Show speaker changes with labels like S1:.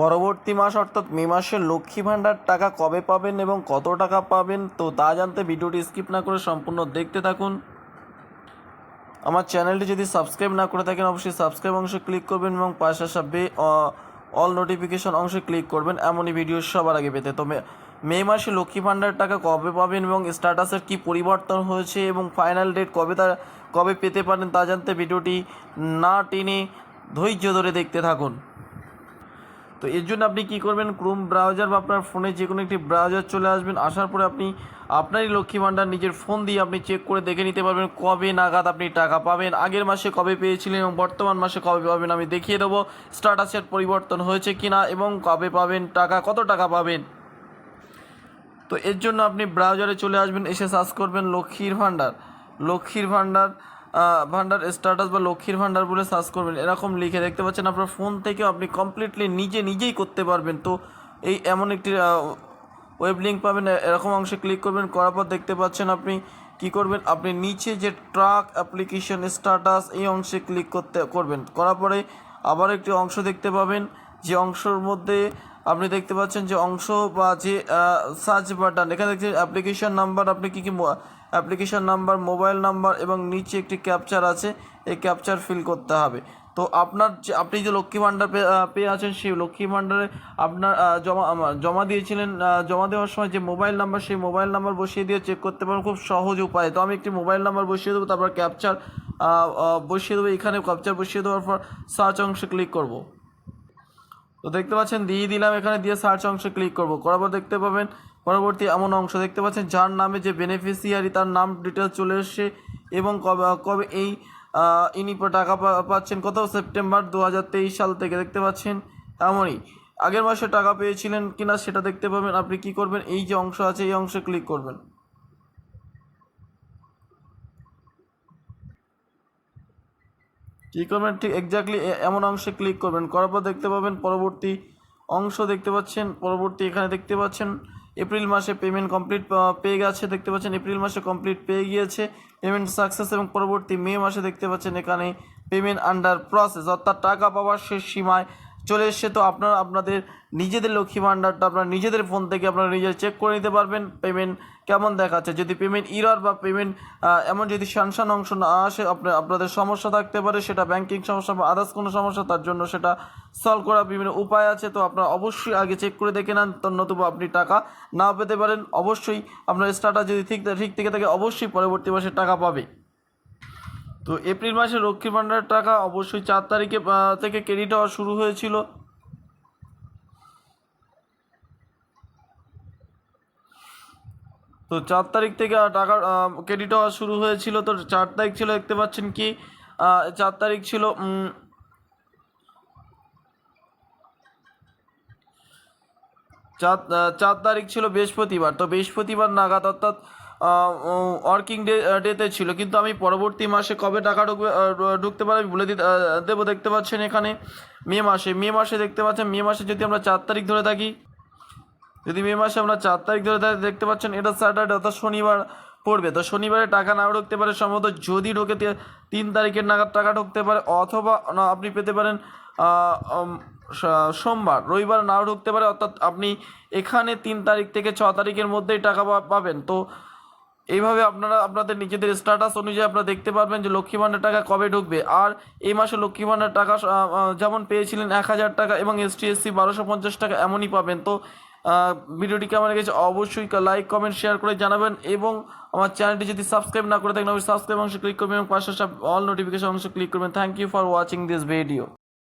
S1: পরবর্তী মাস অর্থাৎ মে মাসে লক্ষ্মী ভাণ্ডার টাকা কবে পাবেন এবং কত টাকা পাবেন তো তা জানতে ভিডিওটি স্কিপ না করে সম্পূর্ণ দেখতে থাকুন। আমার চ্যানেলটি যদি সাবস্ক্রাইব না করে থাকেন, অবশ্যই সাবস্ক্রাইব অংশে ক্লিক করবেন এবং পাশে আসা বে অল নোটিফিকেশন অংশে ক্লিক করবেন। এমনই ভিডিও সবার আগে পেতে। তো মে- মাসে লক্ষ্মী ভাণ্ডার টাকা কবে পাবেন এবং স্ট্যাটাসের কি পরিবর্তন হয়েছে এবং ফাইনাল ডেট কবে তা কবে পেতে পারেন তা জানতে ভিডিওটি না টেনে ধৈর্য ধরে দেখতে থাকুন। তো এর জন্য আপনি কি করবেন? ক্রোম ব্রাউজার বা আপনার ফোনে যে কোনো একটি ব্রাউজার চলে আসবেন। আসার পরে আপনি আপনারই লক্ষ্মী ভাণ্ডার নিজের ফোন দিয়ে আপনি চেক করে দেখে নিতে পারবেন কবে নাগাদ আপনি টাকা পাবেন। আগের মাসে কবে পেয়েছিলেন এবং বর্তমান মাসে কবে পাবেন আমি দেখিয়ে দেবো। স্ট্যাটাসের পরিবর্তন হয়েছে কি না এবং কবে পাবেন টাকা, কত টাকা পাবেন? তো এর জন্য আপনি ব্রাউজারে চলে আসবেন, এসে সার্চ করবেন লক্ষ্মীর ভাণ্ডার লক্ষ্মীর ভাণ্ডার আহ, ভাণ্ডার স্ট্যাটাস বা লক্ষ্মীর ভাণ্ডার বলে সার্চ করবেন। এরকম লিখে দেখতে পাচ্ছেন আপনার ফোন থেকেও আপনি কমপ্লিটলি নিজে নিজেই করতে পারবেন। তো এই এমন একটি ওয়েব লিঙ্ক পাবেন। এরকম অংশে ক্লিক করবেন। করার পর দেখতে পাচ্ছেন আপনি কি করবেন? আপনি নিচে যে ট্রাক অ্যাপ্লিকেশন স্ট্যাটাস এই অংশে ক্লিক করতে করবেন। করার পরে আবার একটি অংশ দেখতে পাবেন। যে অংশের মধ্যে আপনি দেখতে পাচ্ছেন যে অংশ বা যে সার্চ বাটন, এখানে দেখছেন অ্যাপ্লিকেশন নাম্বার আপনি কী কী অ্যাপ্লিকেশন নাম্বার মোবাইল নাম্বার এবং নিচে একটি ক্যাপচার আছে, এই ক্যাপচার ফিল করতে হবে। তো আপনার যে, আপনি যে লক্ষ্মী ভাণ্ডার পেয়ে আছেন, সেই লক্ষ্মী ভাণ্ডারে আপনার জমা জমা দিয়েছিলেন জমা দেওয়ার সময় যে মোবাইল নাম্বার সেই মোবাইল নাম্বার বসিয়ে দিয়ে চেক করতে পারেন, খুব সহজ উপায়। তো আমি একটি মোবাইল নাম্বার বসিয়ে দেবো, তারপর ক্যাপচার বসিয়ে দেবো, এখানে ক্যাপচার বসিয়ে দেওয়ার পর সার্চ অংশে ক্লিক করব। তো দেখতে পাচ্ছেন, দিয়ে দিলাম, এখানে দিয়ে সার্চ অংশে ক্লিক করব। করার পর দেখতে পাবেন, পরবর্তী এমন অংশ। দেখতে পাচ্ছেন, যার নামে যে বেনিফিশিয়ারি তার নাম ডিটেলস চলে এসছে এবং কবে কবে এই ইনি টাকা পাচ্ছেন কত? সেপ্টেম্বর দু হাজার তেইশ সাল থেকে। দেখতে পাচ্ছেন এমনই আগের মাসে টাকা পেয়েছিলেন কিনা সেটা দেখতে পাবেন। আপনি কি করবেন? এই যে অংশ আছে, এই অংশে ক্লিক করবেন। কী করবেন ঠিক এক্স্যাক্টলি এমন অংশে ক্লিক করবেন। করার পর দেখতে পাবেন পরবর্তী অংশ দেখতে পাচ্ছেন, পরবর্তী এখানে দেখতে পাচ্ছেন এপ্রিল মাসে পেমেন্ট কমপ্লিট পেয়ে গেছে, দেখতে পাচ্ছেন এপ্রিল মাসে কমপ্লিট পেয়ে গিয়েছে পেমেন্ট সাকসেস এবং পরবর্তী মে মাসে দেখতে পাচ্ছেন এখানে পেমেন্ট আন্ডার প্রসেস অর্থাৎ টাকা পাওয়ার শেষ সীমায় চলে এসছে, তো আপনারা আপনাদের নিজেদের লক্ষ্মী ভাণ্ডারটা আপনার নিজেদের ফোন থেকে আপনারা নিজের চেক করে নিতে পারবেন পেমেন্ট কেমন দেখাচ্ছে। যদি পেমেন্ট ইরর বা পেমেন্ট এমন যদি শানশান অংশ না আসে, আপনার, আপনাদের সমস্যা থাকতে পারে, সেটা ব্যাংকিং সমস্যা বা আদার্স কোনো সমস্যা, তার জন্য সেটা সলভ করার বিভিন্ন উপায় আছে, তো আপনারা অবশ্যই আগে চেক করে দেখে নেন, তো নতুবা আপনি টাকা না পেতে পারেন, অবশ্যই আপনার স্টার্টার যদি ঠিক ঠিক থেকে থাকে, অবশ্যই পরবর্তী মাসে টাকা পাবে। তো এপ্রিল মাসে লক্ষ্মী ভাণ্ডারের টাকা অবশ্যই চার তারিখে থেকে ক্রেডিট হওয়া শুরু হয়েছিল। তো চার তারিখ থেকে টাকা ক্রেডিট হওয়া শুরু হয়েছিল। তো চার তারিখ ছিল, দেখতে পাচ্ছেন কি? চার তারিখ ছিল চার চার তারিখ ছিল বৃহস্পতিবার। তো বৃহস্পতিবার নাগাদ অর্থাৎ ওয়ার্কিং ডে ডেতে ছিল। কিন্তু আমি পরবর্তী মাসে কবে টাকা ঢুকবে ঢুকতে পারে আমি বলে দিতে দেবো দেখতে পাচ্ছেন এখানে মে মাসে। মে মাসে দেখতে পাচ্ছেন মে মাসে যদি আমরা চার তারিখ ধরে থাকি যদি মে মাসে আমরা চার তারিখ ধরে থাকি, দেখতে পাচ্ছেন এটা স্যাটারডে অর্থাৎ শনিবার পড়বে। তো শনিবারে টাকা না ঢুকতে পারে সম্ভবত যদি ঢোকে তিন তারিখের নাগাদ টাকা ঢুকতে পারে অথবা না আপনি পেতে পারেন সোমবার। রবিবার নাও ঢুকতে পারে অর্থাৎ আপনি এখানে তিন তারিখ থেকে ছ তারিখের মধ্যেই টাকা পাবেন। তো এইভাবে আপনারা, আপনাদের নিজেদের স্ট্যাটাস অনুযায়ী আপনারা দেখতে পারবেন যে লক্ষ্মী ভাণ্ডার টাকা কবে ঢুকবে। আর এই মাসে লক্ষ্মী ভাণ্ডার টাকা যেমন পেয়েছিলেন এক হাজার টাকা এবং এস এসটি এসসি বারোশো পঞ্চাশ টাকা এমনই পাবেন। তো ভিডিওটি কেমন লেগেছে অবশ্যই লাইক কমেন্ট শেয়ার করে জানাবেন এবং আমার চ্যানেলটি যদি সাবস্ক্রাইব না করে থাকেন, অবশ্যই সাবস্ক্রাইব অংশে ক্লিক করবেন এবং পাশে অল নোটিফিকেশন অংশে ক্লিক করবেন। Thank you for watching this video